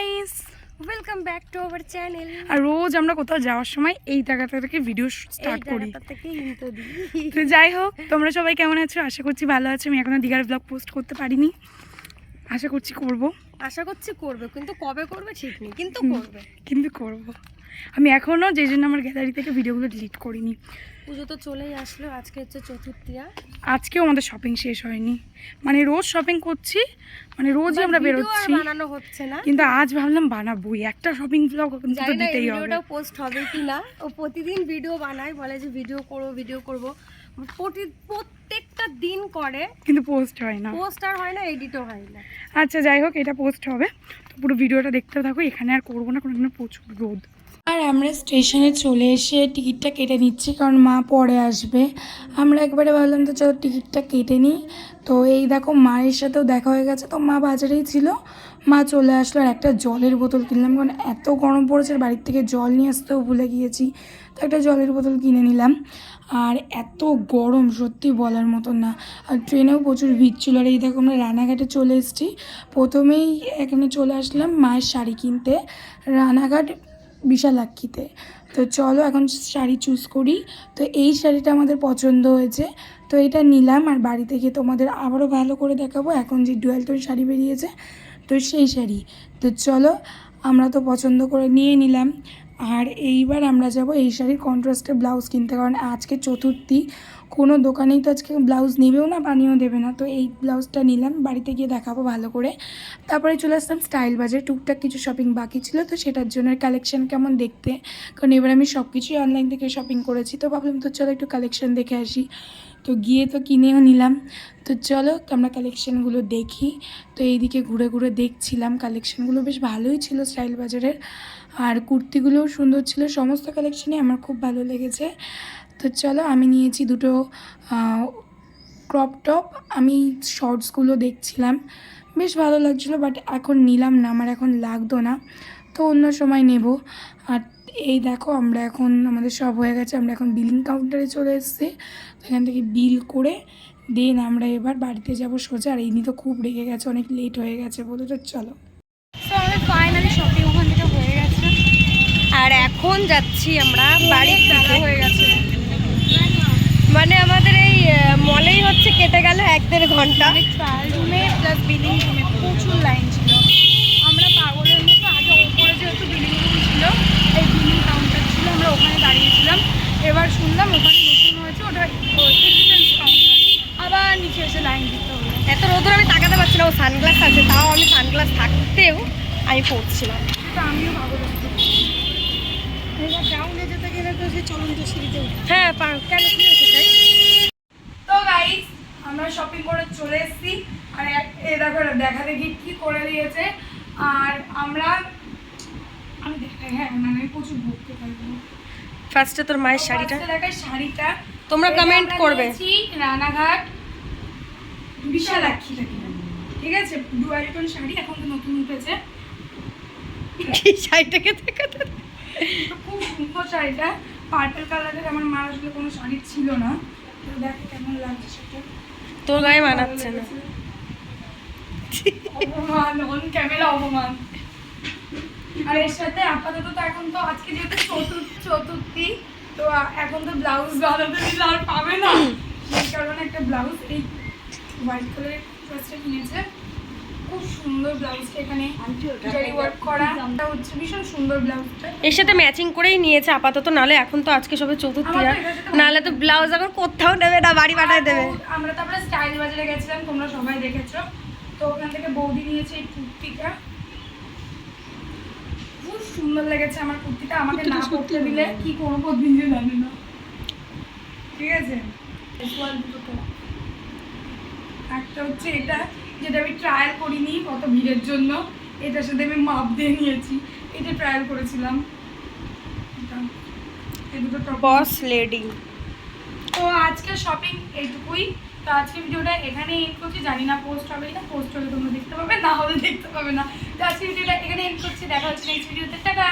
Guys welcome back to our channel আর রোজ আমরা কোথাও যাওয়ার সময় এই জায়গাটা থেকে ভিডিও স্টার্ট করি। তো যাই হোক তোমরা সবাই কেমন আছো? আশা করছি ভালো আছো। আমি এখনও দিঘার ব্লগ পোস্ট করতে পারিনি। আশা করছি করব। আশা করছি করবে কিন্তু কবে করবে ঠিক নেই কিন্তু করবে। কিন্তু করব। আমি এখনও যে জন্য আমার গ্যালারি থেকে ভিডিওগুলো ডিলিট করিনি। পুজো তো চলেই আসলো আজকে হচ্ছে চতুর্থিয়া। আজকেও আমাদের শপিং শেষ হয়নি। মানে রোজ শপিং করছি মানে রোজই আমরা বেরোচ্ছি। বানানো হচ্ছে না। কিন্তু আজ ভাবলাম বানাবোই একটা শপিং ব্লগ কিন্তু দিতেই হবে। ভিডিওটা পোস্ট হবে কি না। ও প্রতিদিন ভিডিও বানায় বলে যে ভিডিও করব ভিডিও করব। প্রতি প্রত্যেকটা দিন করে। কিন্তু পোস্ট হয় না। পোস্ট আর হয় না এডিটও হয় না। আচ্ছা যাই হোক এটা পোস্ট হবে। তো পুরো ভিডিওটা দেখতে থাকো এখানে আর করব না এখানে প্রচুর রোদ। আর আমরা স্টেশনে চলে এসে টিকিটটা কেটে নিচ্ছি, কারণ মা পরে আসবে। আমরা একবারে ভাবলাম তো চলো টিকিটটা কেটে নিই। তো এই দেখো, মায়ের সাথেও দেখা হয়ে গেছে। তো মা বাজারেই ছিল। মা চলে আসলো আর একটা জলের বোতল কিনলাম, কারণ এত গরম পড়েছে বাড়ির থেকে জল নিয়ে আসতেও ভুলে গিয়েছি। তো একটা জলের বোতল কিনে নিলাম। আর এত গরম, সত্যি বলার মতন না। আর ট্রেনেও প্রচুর ভিড় ছিল। আর এই দেখো, আমরা রানাঘাটে চলে এসেছি। প্রথমেই এখানে চলে আসলাম মায়ের শাড়ি কিনতে। রানাঘাট বিশালাক্ষীতে তো চলো এখন শাড়ি চুজ করি। তো এই শাড়িটা আমাদের পছন্দ হয়েছে। তো এটা নিলাম আর বাড়িতে গিয়ে তোমাদের আবারও ভালো করে দেখাবো। এখন যে ডুয়েল টোন শাড়ি বেরিয়েছে, তো সেই শাড়ি। তো চলো আমরা তো পছন্দ করে নিয়ে নিলাম। আর এইবার আমরা যাব এই শাড়ির কন্ট্রাস্টের ব্লাউজ কিনতে। কারণ আজকে চতুর্থী কোনো দোকানেই তো আজকে ব্লাউজ নেবেও না বানিয়েও দেবে না। তো এই ব্লাউজটা নিলাম, বাড়িতে গিয়ে দেখাবো ভালো করে। তারপরে চলে আসলাম স্টাইল বাজার। টুকটাক কিছু শপিং বাকি ছিল, তো সেটার জন্য কালেকশন কেমন দেখতে? কারণ এবার আমি সব কিছুই অনলাইন থেকে শপিং করেছি, তো ভাবলাম, তো চলো একটু কালেকশন দেখে আসি। তো গিয়ে তো কিনেও নিলাম। তো চলো, আমরা কালেকশানগুলো দেখি। তো এইদিকে ঘুরে ঘুরে দেখছিলাম কালেকশানগুলো বেশ ভালোই ছিল স্টাইল বাজারের। আর কুর্তিগুলোও সুন্দর ছিল, সমস্ত কালেকশানই আমার খুব ভালো লেগেছে। তো চলো আমি নিয়েছি দুটো ক্রপ টপ আমি শর্টসগুলো দেখছিলাম। বেশ ভালো লাগছিল বাট এখন নিলাম না আমার এখন লাগতো না। তো অন্য সময় নেব। আর এই দেখো আমরা এখন আমাদের সব হয়ে গেছে আমরা এখন বিলিং কাউন্টারে চলে এসেছি। তো এখান থেকে বিল করে দেন আমরা এবার বাড়িতে যাব সোজা। আর এই নিয়ে তো খুব রেগে গেছে অনেক লেট হয়ে গেছে বলে তো চলো। আমাদের ফাইনালি শপিং ওখান থেকে হয়ে গেছে। আর এখন যাচ্ছি আমরা দিকে হয়ে গেছে। মানে আমাদের এই মলেই হচ্ছে কেটে গেল এক দেড় ঘণ্টা। ট্রায়াল রুমে প্লাস বিলিং রুমে প্রচুর লাইন ছিল। আমরা পাগলের মতো আগে ওপরে যেহেতু বিলিং রুম ছিল এই বিলিং কাউন্টার ছিল আমরা ওখানে দাঁড়িয়েছিলাম। এবার শুনলাম ওখানে নতুন হয়েছে ওটা এক্সচেঞ্জ কাউন্টার আবার নিচে এসে লাইন দিতে হলো। এত রোদুর আমি তাকাতে পারছি না ও সানগ্লাস আছে তাও আমি সানগ্লাস থাকতেও আমি পড়ছিলাম। সেটা আমিও পাগল এবার ডাউনে যেতে গেলে তো সে চলন্ত সিঁড়িতে হ্যাঁ কেন কি হয়েছে তাই তো গাইস আমরা শপিং করে চলে এসেছি। আর এ দেখো দেখা দেখি কি করে দিয়েছে। আর আমরা আমি দেখাই হ্যাঁ না আমি প্রচুর ভক্তি পাইবো ফার্স্টে তোর মায়ের শাড়িটা। দেখাই শাড়িটা। তোমরা আমরা করবে। রানাঘাট। বিশালাক্ষী থেকে ঠিক আছে? ডুয়ালিটন শাড়ি এখন তো নতুন উঠেছে। কি শাড়িটাকে দেখাতে খুব সুন্দর শাড়িটা। পার্পল কালারের আমার মার আসলে কোনো শাড়ি ছিল না। তো দেখো কেমন লাগছে সেটা। তোর গায়ে মানাচ্ছে না। অপমান অন ক্যামেরা অপমান। আর এর সাথে আপাতত তো এখন তো আজকে যেহেতু চতুর্থ চতুর্থী তো এখন তো ব্লাউজ বানাতে দিলে আর পাবে না। সেই কারণে একটা ব্লাউজ এই হোয়াইট কালারের ড্রেসটা কিনেছে। খুব সুন্দর ব্লাউজটা এখানে জারি ওয়ার্ক করা। এটা হচ্ছে ভীষণ সুন্দর ব্লাউজটা। এর সাথে ম্যাচিং করেই নিয়েছে আপাতত নালে এখন তো আজকে সবে চতুর্থী আমার তো আর নালে তো ব্লাউজ এখন কোথাও নেবে না বাড়ি পাঠায় দেবে। আর বৌ- আমরা তারপরে স্টাইল বাজারে গেছিলাম তোমরা সবাই দেখেছ। তো ওখান থেকে বৌদি নিয়েছে এই কুর্তিটা। খুব সুন্দর লেগেছে আমার কুর্তিটা আমাকে না পরতে দিলে কি করব দিলে জানি না। ঠিক আছে? তো। একটা হচ্ছে এটা যেটা আমি ট্রায়াল করিনি কত ভিড়ের জন্য এটার সাথে আমি মাপ দিয়ে নিয়েছি। এটা ট্রায়াল করেছিলাম। বস লেডি তো আজকে শপিং এইটুকুই। তো আজকে ভিডিওটা এখানে এন্ড করছি। জানি না পোস্ট হবে না পোস্ট হলে তোমরা দেখতে পাবে না হলে দেখতে পাবে না। তো আজকে ভিডিওটা এখানে এন্ড করছি। দেখা হচ্ছে নেক্সট ভিডিওতে টাটা!